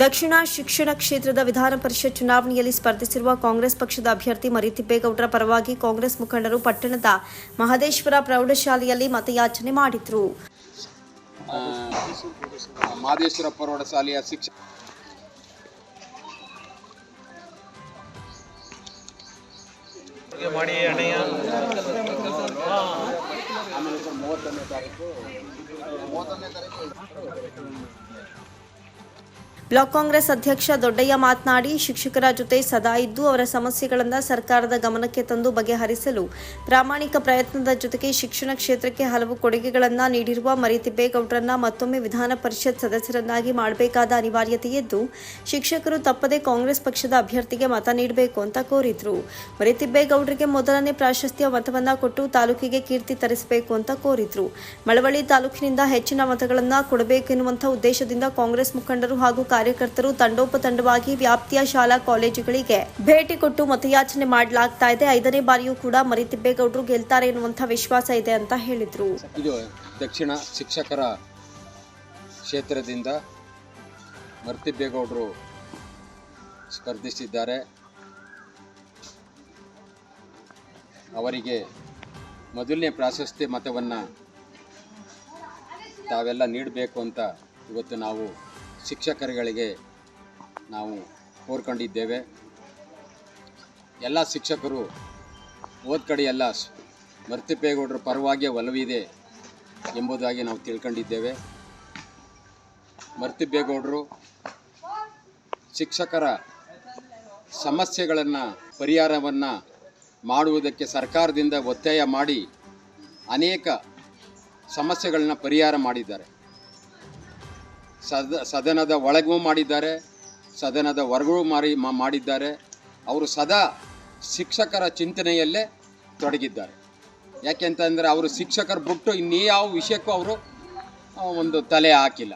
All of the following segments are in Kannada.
ದಕ್ಷಿಣ ಶಿಕ್ಷಣ ಕ್ಷೇತ್ರದ ವಿಧಾನ ಪರಿಷತ್ ಚುನಾವಣೆಯಲ್ಲಿ ಸ್ಪರ್ಧಿಸಿರುವ ಕಾಂಗ್ರೆಸ್ ಪಕ್ಷದ ಅಭ್ಯರ್ಥಿ ಮರಿತಿಬ್ಬೇಗೌಡರ ಪರವಾಗಿ ಕಾಂಗ್ರೆಸ್ ಮುಖಂಡರು ಪಟ್ಟಣದ ಮಹದೇಶ್ವರ ಪ್ರೌಢಶಾಲೆಯಲ್ಲಿ ಮತಯಾಚನೆ ಮಾಡಿದರು. ಮಹದೇಶ್ವರ ಬ್ಲಾಕ್ ಕಾಂಗ್ರೆಸ್ ಅಧ್ಯಕ್ಷ ದೊಡ್ಡಯ್ಯ ಮಾತನಾಡಿ, ಶಿಕ್ಷಕರ ಜೊತೆ ಸದಾ ಇದ್ದು ಅವರ ಸಮಸ್ಯೆಗಳನ್ನು ಸರ್ಕಾರದ ಗಮನಕ್ಕೆ ತಂದು ಬಗೆಹರಿಸಲು ಪ್ರಾಮಾಣಿಕ ಪ್ರಯತ್ನದ ಜೊತೆಗೆ ಶಿಕ್ಷಣ ಕ್ಷೇತ್ರಕ್ಕೆ ಹಲವು ಕೊಡುಗೆಗಳನ್ನು ನೀಡಿರುವ ಮರಿತಿಬ್ಬೇಗೌಡರನ್ನ ಮತ್ತೊಮ್ಮೆ ವಿಧಾನ ಪರಿಷತ್ ಸದಸ್ಯರನ್ನಾಗಿ ಮಾಡಬೇಕಾದ ಅನಿವಾರ್ಯತೆ ಇದ್ದು ಶಿಕ್ಷಕರು ತಪ್ಪದೆ ಕಾಂಗ್ರೆಸ್ ಪಕ್ಷದ ಅಭ್ಯರ್ಥಿಗೆ ಮತ ನೀಡಬೇಕು ಅಂತ ಕೋರಿದ್ರು. ಮರಿತಿಬ್ಬೇಗೌಡರಿಗೆ ಮೊದಲನೇ ಪ್ರಾಶಸ್ತ್ಯ ಮತವನ್ನ ಕೊಟ್ಟು ತಾಲೂಕಿಗೆ ಕೀರ್ತಿ ತರಿಸಬೇಕು ಅಂತ ಕೋರಿದ್ರು. ಮಳವಳ್ಳಿ ತಾಲೂಕಿನಿಂದ ಹೆಚ್ಚಿನ ಮತಗಳನ್ನು ಕೊಡಬೇಕೆನ್ನುವಂಥ ಉದ್ದೇಶದಿಂದ ಕಾಂಗ್ರೆಸ್ ಮುಖಂಡರು ಹಾಗೂ ಕಾರ್ಯಕರ್ತರು ತಂಡೋಪತಂಡವಾಗಿ ವ್ಯಾಪ್ತಿಯ ಶಾಲಾ ಕಾಲೇಜುಗಳಿಗೆ ಭೇಟಿ ಕೊಟ್ಟು ಮತಯಾಚನೆ ಮಾಡಲಾಗ್ತಾ ಇದೆ. ಐದನೇ ಬಾರಿಯೂ ಕೂಡ ಮರಿತಿಬ್ಬೇಗೌಡರು ಗೆಲ್ತಾರೆ ಎನ್ನುವಂತಹ ವಿಶ್ವಾಸ ಇದೆ ಅಂತ ಹೇಳಿದ್ರು. ಇದು ದಕ್ಷಿಣ ಶಿಕ್ಷಕರ ಕ್ಷೇತ್ರದಿಂದ ಮರ್ತಿಬ್ಬೇಗೌಡರು ಸ್ಪರ್ಧಿಸಿದ್ದಾರೆ. ಅವರಿಗೆ ಮೊದಲನೇ ಪ್ರಾಶಸ್ತ್ಯ ಮತವನ್ನು ತಾವೆಲ್ಲ ನೀಡಬೇಕು ಅಂತ ಇವತ್ತು ನಾವು ಶಿಕ್ಷಕರುಗಳಿಗೆ ನಾವು ಕೋರ್ಕೊಂಡಿದ್ದೇವೆ. ಎಲ್ಲ ಶಿಕ್ಷಕರು ಓದ್ ಕಡೆ ಎಲ್ಲ ಮರ್ತಿಪ್ಪೇಗೌಡರ ಪರವಾಗಿ ಒಲವಿದೆ ಎಂಬುದಾಗಿ ನಾವು ತಿಳ್ಕೊಂಡಿದ್ದೇವೆ. ಮರ್ತಿಪೇಗೌಡರು ಶಿಕ್ಷಕರ ಸಮಸ್ಯೆಗಳನ್ನು, ಪರಿಹಾರವನ್ನು ಮಾಡುವುದಕ್ಕೆ ಸರ್ಕಾರದಿಂದ ಒತ್ತಾಯ ಮಾಡಿ ಅನೇಕ ಸಮಸ್ಯೆಗಳನ್ನ ಪರಿಹಾರ ಮಾಡಿದ್ದಾರೆ. ಸದ, ಸದನದ ಒಳಗೂ ಮಾಡಿದ್ದಾರೆ, ಸದನದ ಹೊರಗೂ ಮಾರಿ ಮಾಡಿದ್ದಾರೆ. ಅವರು ಸದಾ ಶಿಕ್ಷಕರ ಚಿಂತನೆಯಲ್ಲೇ ತೊಡಗಿದ್ದಾರೆ. ಯಾಕೆಂತಂದರೆ ಅವರು ಶಿಕ್ಷಕರು ಬಿಟ್ಟು ಇನ್ಯಾವ ವಿಷಯಕ್ಕೂ ಅವರು ಒಂದು ತಲೆ ಹಾಕಿಲ್ಲ.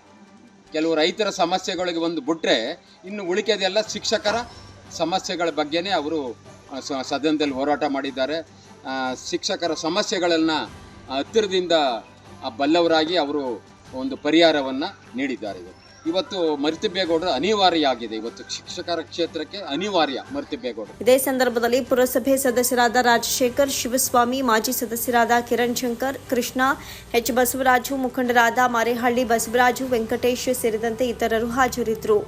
ಕೆಲವು ರೈತರ ಸಮಸ್ಯೆಗಳಿಗೆ ಒಂದು ಬಿಟ್ಟರೆ ಇನ್ನು ಉಳಿಕೆದೆಲ್ಲ ಶಿಕ್ಷಕರ ಸಮಸ್ಯೆಗಳ ಬಗ್ಗೆನೇ ಅವರು ಸದನದಲ್ಲಿ ಹೋರಾಟ ಮಾಡಿದ್ದಾರೆ. ಶಿಕ್ಷಕರ ಸಮಸ್ಯೆಗಳನ್ನು ಹತ್ತಿರದಿಂದ ಬಲ್ಲವರಾಗಿ ಅವರು ಒಂದು ಪರಿಹಾರವನ್ನು ನೀಡಿದ್ದಾರೆ ಇವತ್ತು ಮರ್ತಿಬ್ಬೇಗೌಡರು ಅನಿವಾರ್ಯ ಆಗಿದೆ ಇವತ್ತು ಶಿಕ್ಷಕರ ಕ್ಷೇತ್ರಕ್ಕೆ ಅನಿವಾರ್ಯ ಮರ್ತಿಬ್ಬೇಗೌಡರು. ಇದೇ ಸಂದರ್ಭದಲ್ಲಿ ಪುರಸಭೆ ಸದಸ್ಯರಾದ ರಾಜಶೇಖರ್ ಶಿವಸ್ವಾಮಿ, ಮಾಜಿ ಸದಸ್ಯರಾದ ಕಿರಣ್ ಶಂಕರ್, ಕೃಷ್ಣ, ಎಚ್ ಬಸವರಾಜು, ಮುಖಂಡರಾದ ಮಾರೇಹಳ್ಳಿ ಬಸವರಾಜು, ವೆಂಕಟೇಶ್ ಸೇರಿದಂತೆ ಇತರರು ಹಾಜರಿದ್ದರು.